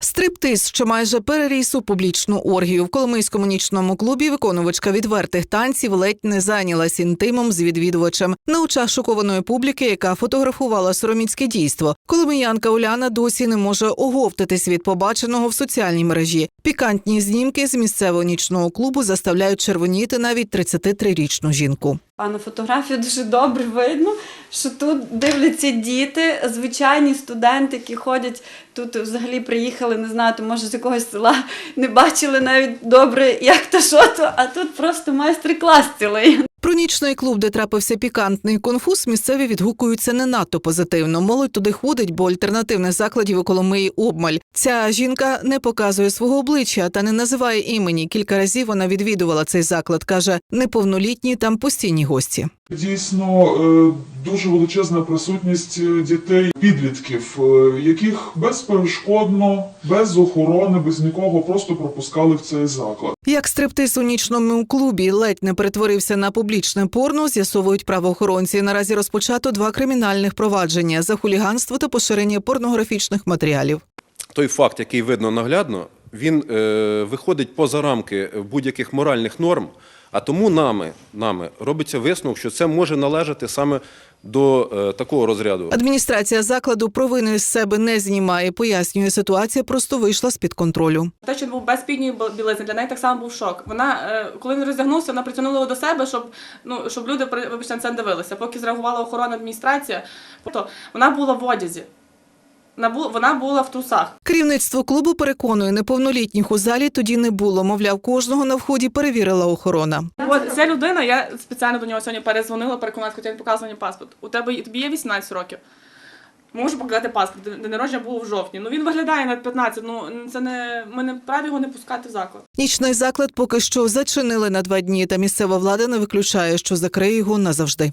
Стриптиз, що майже переріс у публічну оргію в Коломийському нічному клубі, виконувачка відвертих танців ледь не зайнялась інтимом з відвідувачем на очах шокованої публіки, яка фотографувала сороміцьке дійство. Коломиянка Уляна досі не може оговтатись від побаченого в соціальній мережі. Пікантні знімки з місцевого нічного клубу заставляють червоніти навіть 33-річну жінку. А на фотографії дуже добре видно, що тут дивляться діти, звичайні студенти, які ходять тут взагалі приїхали, не знаю, то може з якогось села не бачили навіть добре, як то що то, а тут просто майстер-клас цілий. Про нічний клуб, де трапився пікантний конфуз, місцеві відгукуються не надто позитивно. Молодь туди ходить, бо альтернативних закладів у Коломиї обмаль. Ця жінка не показує свого обличчя та не називає імені. Кілька разів вона відвідувала цей заклад. каже, неповнолітні там постійні гості. Дійсно, е, дуже величезна присутність е, дітей, підлітків, е, яких безперешкодно, без охорони, без нікого просто пропускали в цей заклад. Як стриптиз у нічному клубі ледь не перетворився на публічне порно, з'ясовують правоохоронці. Наразі розпочато два кримінальних провадження за хуліганство та поширення порнографічних матеріалів. той факт, який видно наглядно, він е, виходить поза рамки будь-яких моральних норм, а тому нами, нами робиться висновок, що це може належати саме до е, такого розряду. Адміністрація закладу провини з себе не знімає. Пояснює, ситуація просто вийшла з під контролю. Те, що був без спідньої бі- білизни, для неї так само був шок. Вона, е, коли він роздягнувся, вона притягнула його до себе, щоб, ну, щоб люди вибачте, на це дивилися. Поки зреагувала охорона адміністрація, то вона була в одязі. Вона була в трусах. Керівництво клубу переконує, неповнолітніх у залі тоді не було. Мовляв, кожного на вході перевірила охорона. От ця людина, я спеціально до нього сьогодні перезвонила, переконала, хоча він показав мені паспорт. У тебе тобі є 18 років. Можу показати паспорт. День народження було в жовтні. Ну він виглядає на 15. Ну це не ми не праві його не пускати в заклад. Нічний заклад поки що зачинили на два дні, та місцева влада не виключає, що закриє його назавжди.